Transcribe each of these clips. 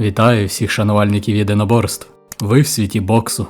Вітаю всіх шанувальників єдиноборств. Ви в світі боксу.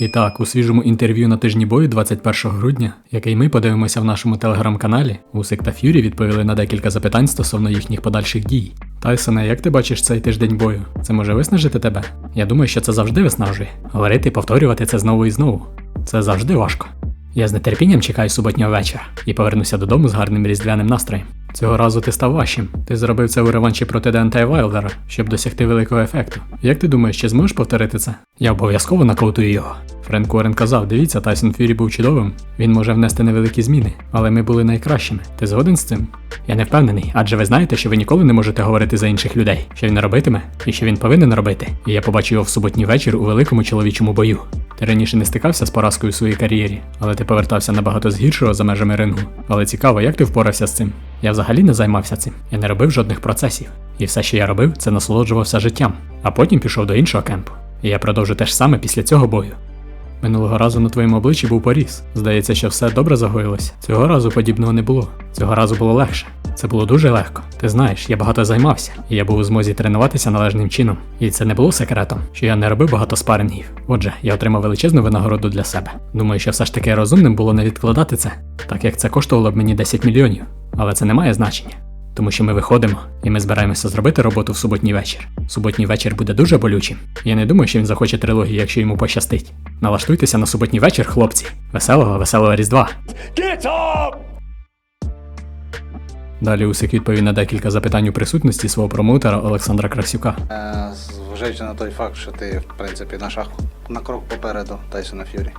І так, у свіжому інтерв'ю на тижні бою 21 грудня, який ми подивимося в нашому телеграм-каналі, Усик та Ф'юрі відповіли на декілька запитань стосовно їхніх подальших дій. Тайсоне, як ти бачиш цей тиждень бою? Це може виснажити тебе? Я думаю, що це завжди виснажує. Говорити і повторювати це знову і знову. Це завжди важко. Я з нетерпінням чекаю суботнього вечора і повернуся додому з гарним різдвяним настроєм. Цього разу ти став важчим. Ти зробив це у реванші проти Дента Вайлдера, щоб досягти великого ефекту. Як ти думаєш, чи зможеш повторити це? Я обов'язково нокаутую його. Френк Уоррен казав: дивіться, Тайсон Фюрі був чудовим. Він може внести невеликі зміни, але ми були найкращими. Ти згоден з цим? Я не впевнений, адже ви знаєте, що ви ніколи не можете говорити за інших людей, що він робитиме і що він повинен робити. І я побачив його в суботній вечір у великому чоловічому бою. Ти раніше не стикався з поразкою у своїй кар'єрі, але ти повертався набагато з гіршого за межами рингу. Але цікаво, як ти впорався з цим? Я взагалі не займався цим. Я не робив жодних процесів. І все, що я робив, це насолоджувався життям. А потім пішов до іншого кемпу. І я продовжу те ж саме після цього бою. Минулого разу на твоєму обличчі був поріз. Здається, що все добре загоїлося. Цього разу подібного не було. Цього разу було легше. Це було дуже легко. Ти знаєш, я багато займався, і я був у змозі тренуватися належним чином. І це не було секретом, що я не робив багато спарингів. Отже, я отримав величезну винагороду для себе. Думаю, що все ж таки розумним було не відкладати це, так як це коштувало б мені 10 мільйонів. Але це не має значення. Тому що ми виходимо і ми збираємося зробити роботу в суботній вечір. Суботній вечір буде дуже болючим. Я не думаю, що він захоче трилогію, якщо йому пощастить. Налаштуйтеся на суботній вечір, хлопці. Веселого, веселого Різдва. Get up! Далі Усик відповів на декілька запитань у присутності свого промоутера Олександра Красюка. Е, Зважаючи на той факт, що ти, в принципі, на шаг на крок попереду Тайсона Ф'юрі.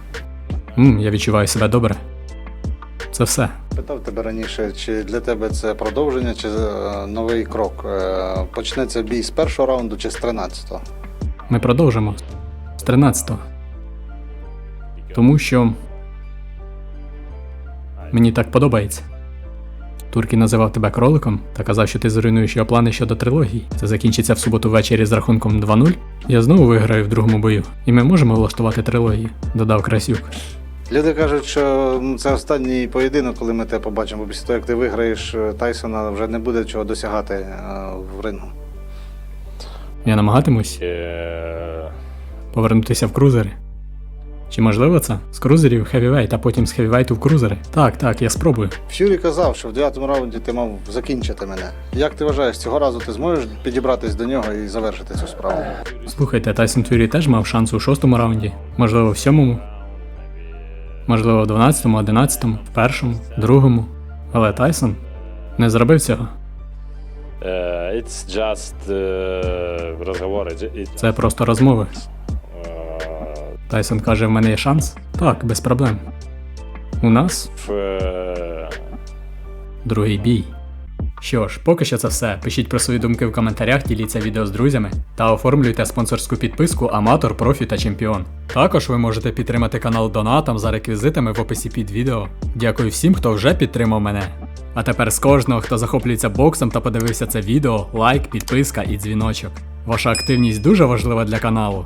Мм, я відчуваю себе добре. Це все. Питав тебе раніше, чи для тебе це продовження, чи е, новий крок. Е, Почнеться бій з першого раунду чи з 13-го? Ми продовжимо з 13-го. Тому що мені так подобається. Туркі називав тебе кроликом та казав, що ти зруйнуєш його плани щодо трилогії. Це закінчиться в суботу ввечері з рахунком 2-0. Я знову виграю в другому бою, і ми можемо влаштувати трилогію, додав Красюк. Люди кажуть, що це останній поєдинок, коли ми тебе побачимо, бо після того, як ти виграєш е, Тайсона, вже не буде чого досягати е, в рингу. Я намагатимусь повернутися в крузери. Чи можливо це? З крузерів хевівейт, а потім з хевівейту в крузери? Так, так, я спробую. Ф'юрі казав, що в 9-му раунді ти мав закінчити мене. Як ти вважаєш, цього разу ти зможеш підібратись до нього і завершити цю справу? Слухайте, Тайсон Фюрі теж мав шанс у шостому раунді, можливо, в сьомому, можливо, в дванадцятому, одинадцятому, в першому, другому. Але Тайсон не зробив цього. Uh, it's just uh, розговори. Це просто розмови. Тайсон каже, в мене є шанс? Так, без проблем. У нас в, uh, другий бій. Що ж, поки що це все. Пишіть про свої думки в коментарях, діліться відео з друзями та оформлюйте спонсорську підписку Аматор, Профі та Чемпіон. Також ви можете підтримати канал Донатом за реквізитами в описі під відео. Дякую всім, хто вже підтримав мене. А тепер з кожного, хто захоплюється боксом та подивився це відео, лайк, підписка і дзвіночок. Ваша активність дуже важлива для каналу.